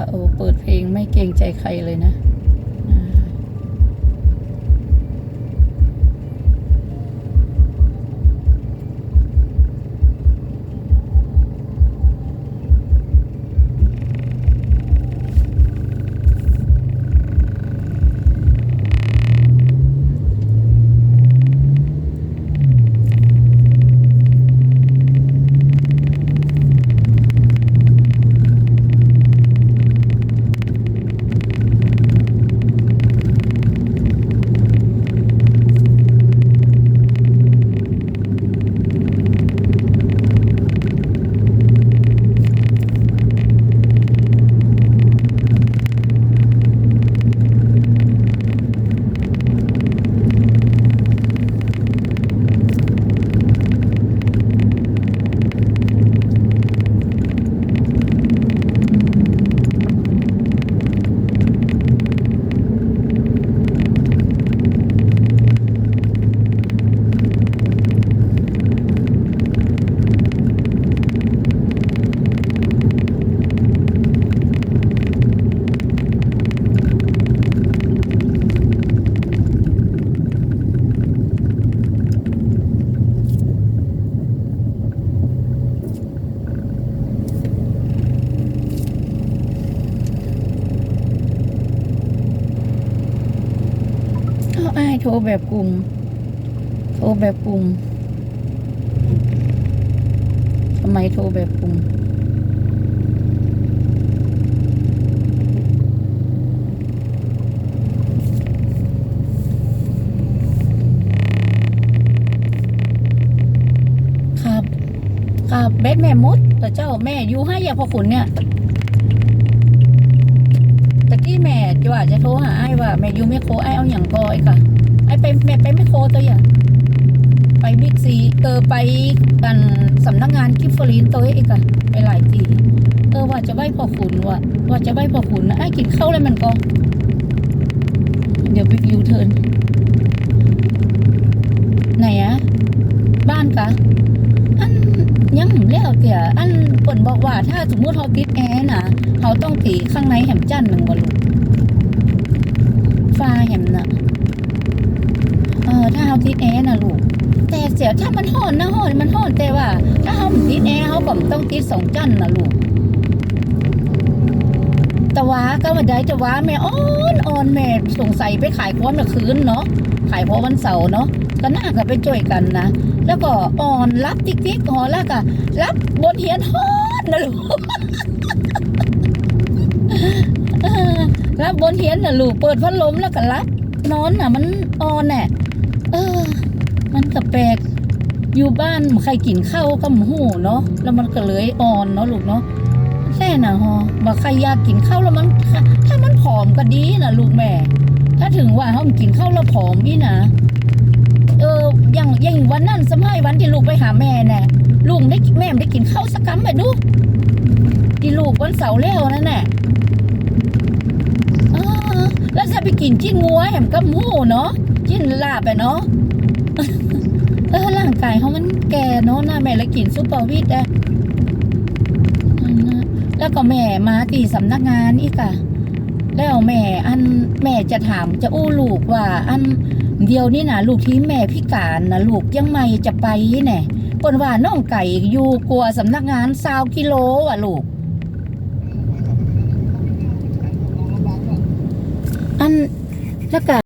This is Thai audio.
ว่าโอ้เปิดเพลงไม่เกรงใจใครเลยนะ อ้ายโทรแบบกลุ่ม โทรแบบกลุ่มทำไมโทรแบบกลุ่มครับครับเบสแม่มดแต่เจ้าแม่อยู่ให้ยาพอขุนเนี่ย ตี้แม่จะว่าจะโทรหาไอ้ว่าแม่อยู่ไม่โคไอ้เอาอย่างกอยค่ะไอ้ไปแม่ไปไม่โคตัวอย่างไปบิ๊กซีเออไปกันสำนักงานกิฟฟรีนตัวเองค่ะไปหลายทีเออว่าจะไหวพ่อขุนว่าว่าจะไหวพ่อขุนนะไอ้กินข้าวเลยมันก็ เดี๋ยวไปยูเทิร์นไหนอะบ้านกะ ยังแล้วเตี่ยอันเปิ่นบอกว่า ถ้าสมมติเขาติดแอร์นะเขาต้องตีข้างในแหมจันหนึ่งบอลูฟ้าแหมนะเออถ้าเขาติดแอร์นะลูกแต่เสียถ้ามันห่อนนะห่อนมันห่อนแต่ว่า ถ้าเขาไม่ติดแอร์เขาก็ต้องติดสองจันนะลูก แต่ว่าก็มาได้ต่ว่าแม่อ่อนอ่อนแม่สงสัยไปขายความละคืนเนาะขายพราะวันเสาร์เนาะก็น่าก็ไปช่วยกันนะแล้วก็อ่อนรับติ๊กติ๊กหอแล้วก็รับบนเฮียนฮอนนะลูกรับบนเฮียนนะลูกเปิดพัดลมแล้วก็รับนอนน่ะ มันอ่อนแน่เออ มันก็แปลกอยู่บ้านใครกินข้าวก็หมูเนาะแล้วมันก็เลยอ่อนเนาะลูกเนาะ แค่น่ะฮะว่าใครอยากกินข้าวแล้วมัน ถ้ามันผอมก็ดีนะลูกแม่ ถ้าถึงว่าเขากินข้าวแล้วผอมพี่นะเอออย่างอย่างวันนั้นสมัยวันที่ลูกไปหาแม่เนี่ยลูกได้แม่ได้กินข้าวสักคำไปดูที่ลูกวันเสาร์แล้วนั่นแหละแล้วจะไปกินจิ้นงัวแหมกับหมูเนาะจิ้นลาบไปเนาะเออร่างกายเขามันแก่เนาะหน้าแม่ลยกินซุปเปอร์วิตอะอันนะ แล้วก็แม่มาตีสำนักงานอีกอะแล้วแม่อันแม่จะถามจะอู้ลูกว่า อันเดียวนี่นะลูกที่แม่พิการนะลูกยังไม่จะไปแน่ปนว่าน้องไก่อยู่กลัวสำนักงานซาวกิโลอะลูก อันแล้วก็